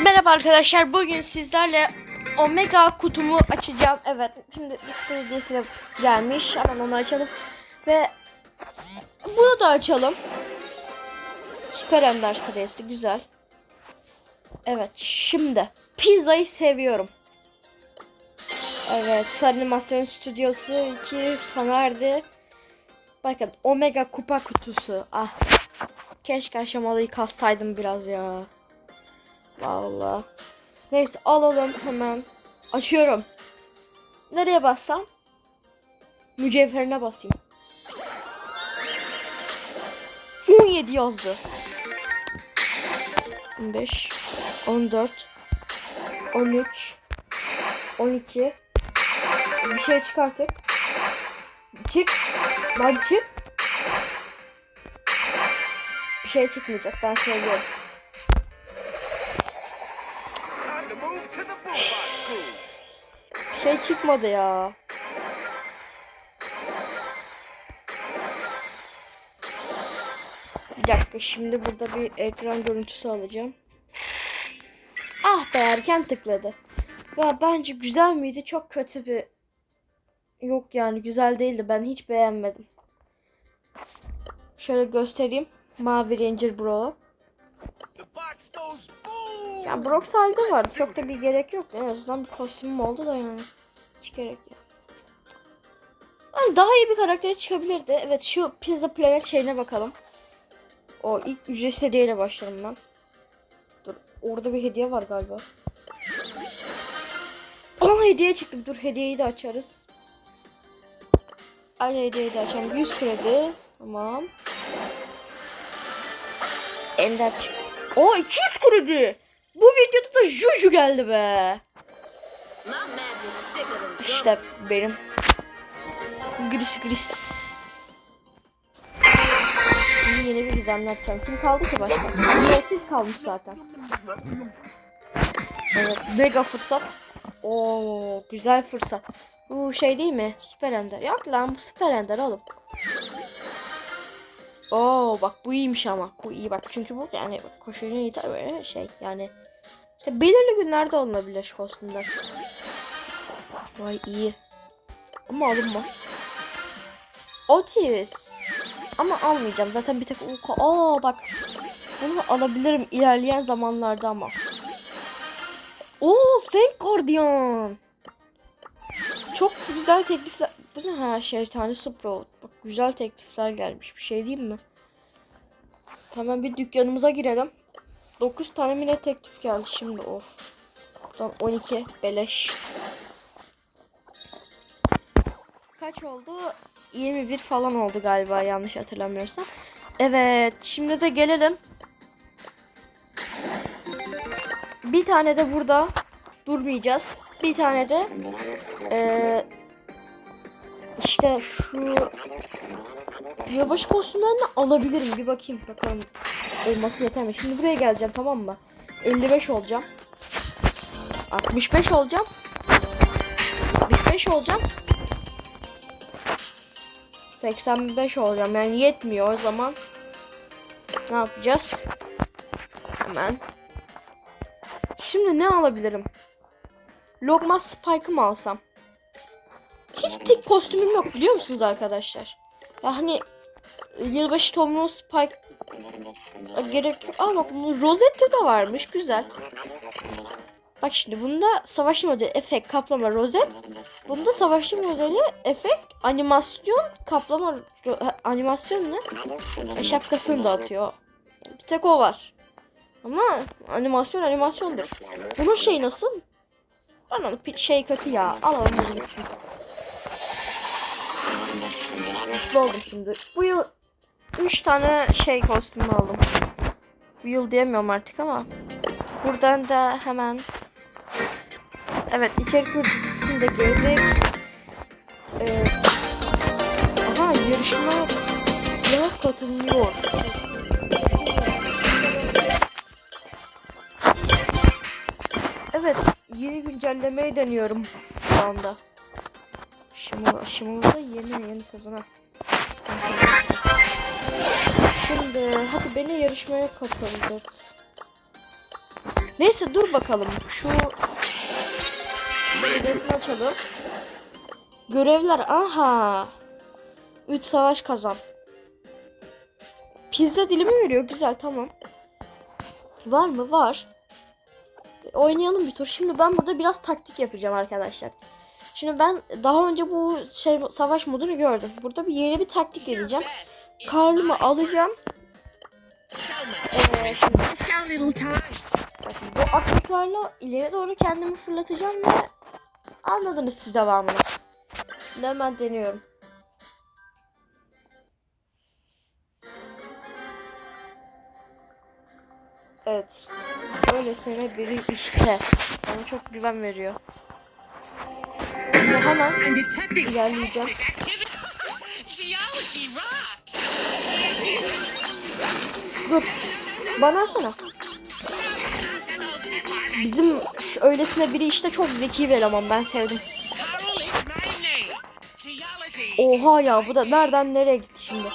Merhaba arkadaşlar. Bugün sizlerle Omega kutumu açacağım. Evet. Şimdi liste hediyesine gelmiş. Hemen onu açalım. Ve bunu da açalım. Süper Ender serisi. Güzel. Evet. Şimdi. Pizzayı seviyorum. Evet. Sarı Animasyon Stüdyosu 2 sona erdi. Bakın Omega kupa kutusu. Ah. Keşke aşamalıyı kassaydım biraz ya. Vallahi. Neyse alalım hemen. Açıyorum. Nereye bassam? Mücevherine basayım. 17 yazdı. 15 14 13 12 Bir şey çıkarttık. Çık. Lan çık. Bir şey çıkmayacak ben söylüyorum. Şey çıkmadı ya. Bir dakika şimdi burada bir ekran görüntüsü alacağım. Ah be erken tıkladı. Ya bence güzel miydi? Çok kötü bir Yok yani güzel değildi. Ben hiç beğenmedim. Şöyle göstereyim. Mavi Ranger Bro. Ya Brox halde var. Çok da bir gerek yok. En azından bir kostümüm oldu da yani. Hiç gerek yok. Yani daha iyi bir karaktere çıkabilirdi. Evet şu Pizza Planet şeyine bakalım. O ilk ücretsiz hediyeyle başlarım ben. Dur orada bir hediye var galiba. Aa hediye çıktı. Dur hediyeyi de açarız. Aynı hediyeyi de açalım. 100 kredi. Tamam. Ender çıktı. O 200 kredi. Bu videoda da Juju geldi be. İşte benim. Gris gris. Şimdi yeni bir gizemli açacağım. Kim kaldı ki başka? Niyetsiz kalmış zaten. Evet. Mega fırsat. Oo güzel fırsat. Bu şey değil mi? Süper Ender. Yok lan bu Süper Ender oğlum. Oo bak bu iyiymiş ama. Bu iyi bak çünkü bu yani koşucu de böyle şey yani. İşte belirli günlerde olunabilir kostümler. Vay iyi. Ama alınmaz. Otis. Ama almayacağım. Zaten bir tek Uka. Aa bak. Bunu alabilirim ilerleyen zamanlarda ama. Oo Fang Guardian. Çok güzel teklifler. Bu ne ha şeytani Sprout. Bak güzel teklifler gelmiş. Bir şey diyeyim mi? Hemen bir dükkanımıza girelim. 9 tane mine teklif geldi şimdi of. Buradan 12 beleş. Kaç oldu? 21 falan oldu galiba yanlış hatırlamıyorsam. Evet şimdi de gelelim. Bir tane de burada durmayacağız. Bir tane de eee işte şu yılbaşı kostümlerini alabilirim. Bir bakayım bakalım olması yeter mi? Şimdi buraya geleceğim tamam mı? 55 olacağım. 65 olacağım. 75 olacağım. 85 olacağım. Yani yetmiyor o zaman. Ne yapacağız? Hemen. Şimdi ne alabilirim? Logma Spike'ı mı alsam? Hiç tik kostümüm yok biliyor musunuz arkadaşlar? Ya hani yılbaşı Tom'un Spike gerek yok. Aa bak bunun rozette de varmış. Güzel. Bak şimdi bunda savaşçı modeli efekt kaplama rozet. Bunda savaşçı modeli efekt animasyon kaplama animasyon ne? E, şapkasını da atıyor. Bir tek o var. Ama animasyon animasyondur. Bunun şey nasıl? Bana pi- şey kötü ya. Alalım bunu. Mutlu oldum şimdi. Bu yıl 3 tane şey kostüm aldım. Yıl diyemiyorum artık ama. Buradan da hemen Evet içerik üretiminde girdik. Ee, aha yarışma ya katılıyor. Evet yeni güncellemeyi deniyorum şu anda. Şimdi şimdi da yeni yeni sezona. Şimdi hadi beni yarışmaya katıldırt. Neyse dur bakalım. Şu Belediyesini açalım. Görevler. Aha. 3 savaş kazan. Pizza dilimi veriyor. Güzel tamam. Var mı? Var. Oynayalım bir tur. Şimdi ben burada biraz taktik yapacağım arkadaşlar. Şimdi ben daha önce bu şey savaş modunu gördüm. Burada bir yeni bir taktik deneyeceğim. Karlımı alacağım. Ee, şimdi Bakın bu aksesuarla ileri doğru kendimi fırlatacağım ve anladınız siz devamını. Şimdi hemen deniyorum. Evet. Öylesine biri işte. Bana çok güven veriyor. Şimdi hemen ilerleyeceğim. Dur. Bana alsana. Bizim öylesine biri işte çok zeki bir eleman. Ben sevdim. Oha ya bu da nereden nereye gitti şimdi?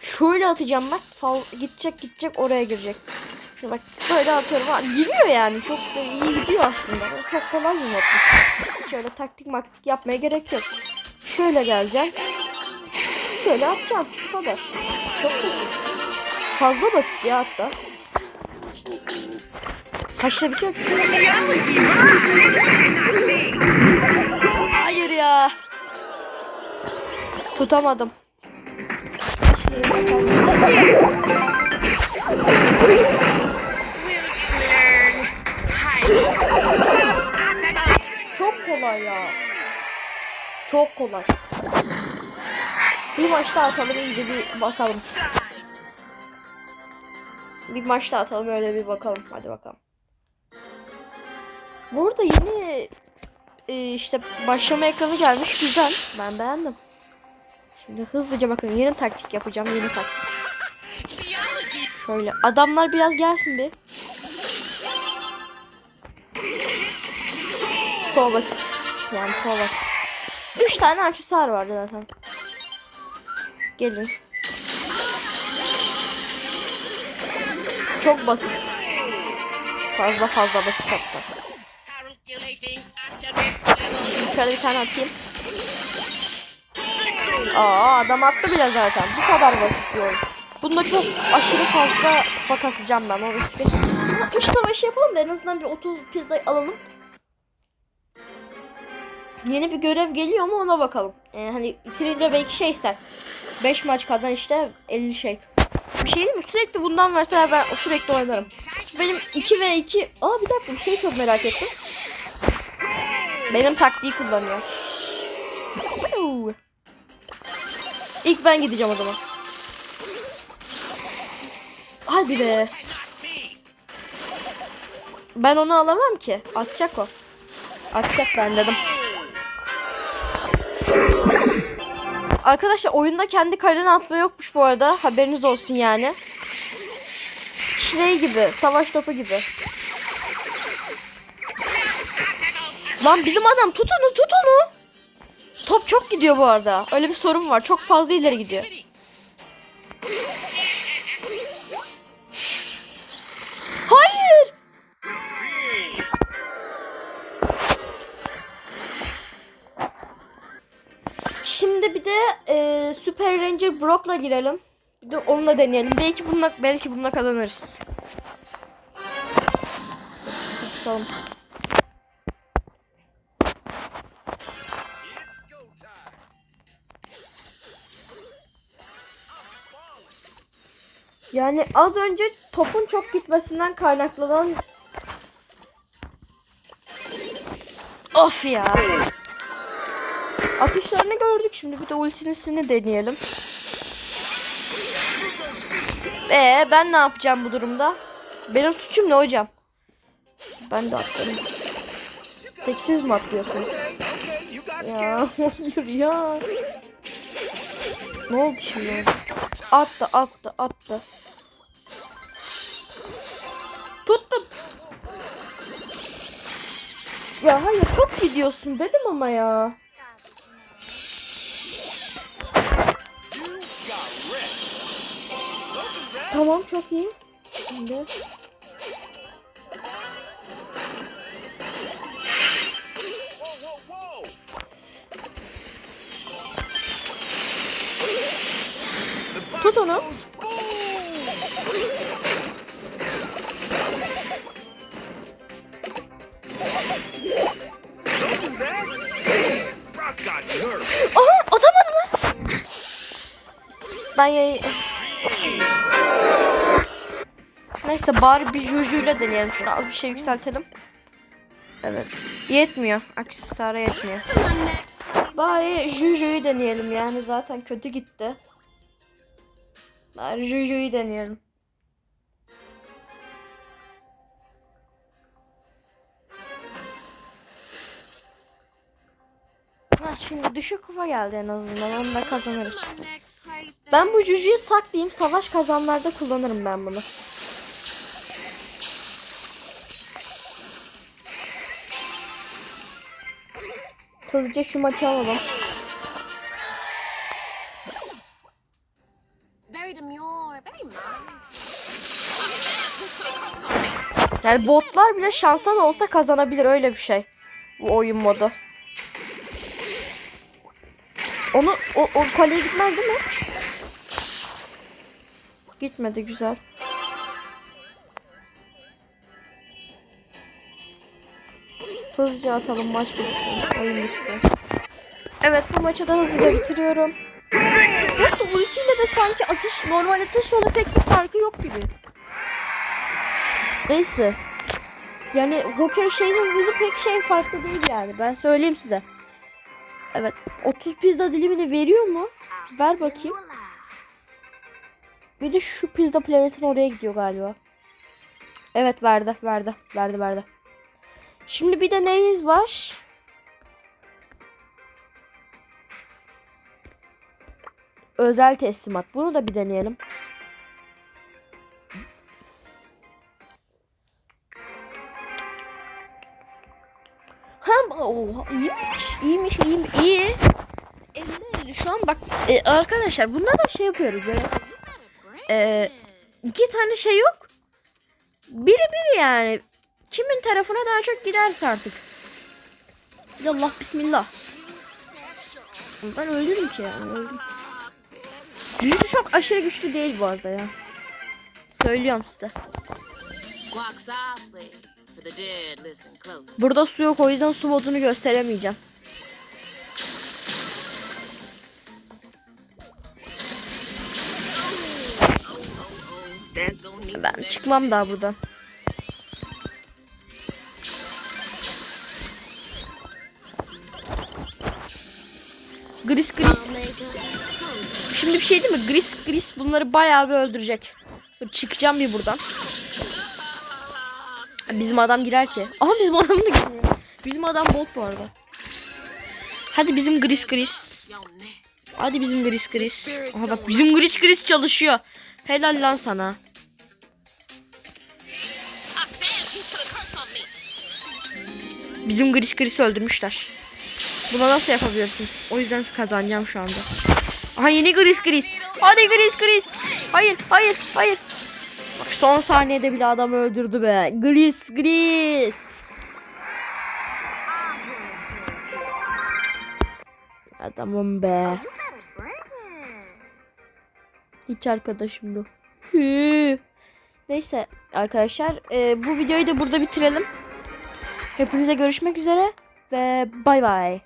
Şöyle atacağım bak. Fal gidecek gidecek oraya girecek. Şimdi bak böyle atıyorum. Ha, giriyor yani. Çok da iyi gidiyor aslında. Çok kolay bir modlu. Şöyle taktik maktik yapmaya gerek yok. Şöyle geleceğim. Şöyle atacağım. Bu kadar. Çok basit. Fazla basit ya hatta. Kaçta bitiyor ki? Hayır ya. Tutamadım. Çok kolay ya. Çok kolay. Bir maçta atalım iyice bir bakalım. Bir maçta atalım öyle bir bakalım. Hadi bakalım. Burada yeni e, işte başlama ekranı gelmiş. Güzel. Ben beğendim. Şimdi hızlıca bakın yeni taktik yapacağım. Yeni taktik. Şöyle adamlar biraz gelsin bir. Çok basit. Yani çok basit. Üç tane aksesuar vardı zaten. Gelin. Çok basit. Fazla fazla basit hatta. Şöyle bir tane atayım. Aa adam attı bile zaten. Bu kadar basit bir oyun. Bunda çok aşırı fazla kupa kasacağım ben. O riske Ama 3 savaş yapalım da en azından bir 30 pizza alalım. Yeni bir görev geliyor mu ona bakalım. Ee, hani 2 belki şey ister. 5 maç kazan işte 50 şey. Bir şey değil mi? Sürekli bundan verseler ben sürekli oynarım. Benim 2 ve 2... Aa bir dakika bir şey çok merak ettim. Benim taktiği kullanıyor. İlk ben gideceğim o zaman. Hadi be. Ben onu alamam ki. Atacak o. Atacak ben dedim. Arkadaşlar oyunda kendi kalene atma yokmuş bu arada. Haberiniz olsun yani. Şey gibi. Savaş topu gibi. Lan bizim adam tut onu tut onu. Top çok gidiyor bu arada. Öyle bir sorun var. Çok fazla ileri gidiyor. Şimdi bir de e, Super Ranger Brock'la girelim. Bir de onunla deneyelim. Belki bununla belki bununla kazanırız. Bakalım. Yani az önce topun çok gitmesinden kaynaklanan Of ya. Atışlarını gördük şimdi bir de ultisini deneyelim. Ee ben ne yapacağım bu durumda? Benim suçum ne hocam? Ben de atlarım. Tek siz mi atlıyorsunuz? Ya hayır ya. Ne oldu şimdi? Attı attı attı. Tuttum. Ya hayır çok gidiyorsun dedim ama ya. Tamam çok iyi. Şimdi. Tut onu. Aha atamadım lan. Ben yayı... Neyse bari bir jujuyla deneyelim. Şunu az bir şey yükseltelim. Evet. Yetmiyor. Aksesuara yetmiyor. Bari jujuyu deneyelim yani zaten kötü gitti. Bari jujuyu deneyelim. Ha, şimdi düşük kupa geldi en azından onu da kazanırız. Ben bu jujuyu saklayayım savaş kazanlarda kullanırım ben bunu. Hızlıca şu maçı alalım. Yani botlar bile şanslı da olsa kazanabilir öyle bir şey. Bu oyun modu. Onu o, o kaleye gitmez değil mi? Gitmedi güzel. Hızlıca atalım maç bitsin. Oyun bitsin. Evet bu maçı da hızlıca bitiriyorum. Yok bu ultiyle de sanki atış normal atışla pek bir farkı yok gibi. Neyse. Yani hokey şeyinin hızı pek şey farklı değil yani. Ben söyleyeyim size. Evet. 30 pizza dilimini veriyor mu? Ver bakayım. Bir de şu pizza planetin oraya gidiyor galiba. Evet verdi. Verdi. Verdi verdi. Şimdi bir de neyiniz var? Özel teslimat. Bunu da bir deneyelim. Hem iyiymiş, iyiymiş, iyiymiş, iyi. 50 şu an bak e, arkadaşlar bunlar da şey yapıyoruz böyle. E, iki tane şey yok. Biri biri yani. Kimin tarafına daha çok giderse artık. Allah bismillah. Ben ölürüm ki yani. Öldüm. Güçlü çok aşırı güçlü değil bu arada ya. Söylüyorum size. Burada su yok o yüzden su modunu gösteremeyeceğim. Ben çıkmam daha buradan. Gris. Şimdi bir şey değil mi? Gris gris bunları bayağı bir öldürecek. Dur, çıkacağım bir buradan. Bizim adam girer ki. Aha bizim adam da giriyor. Bizim adam bot bu arada. Hadi bizim gris gris. Hadi bizim gris gris. Aha bak bizim gris gris çalışıyor. Helal lan sana. Bizim gris gris öldürmüşler. Buna nasıl yapabilirsiniz? O yüzden kazanacağım şu anda. Aha yeni gris gris. Hadi gris gris. Hayır hayır hayır. Bak son saniyede bile adamı öldürdü be. Gris gris. Adamım be. Hiç arkadaşım yok. Neyse arkadaşlar e, bu videoyu da burada bitirelim. Hepinize görüşmek üzere ve bay bay.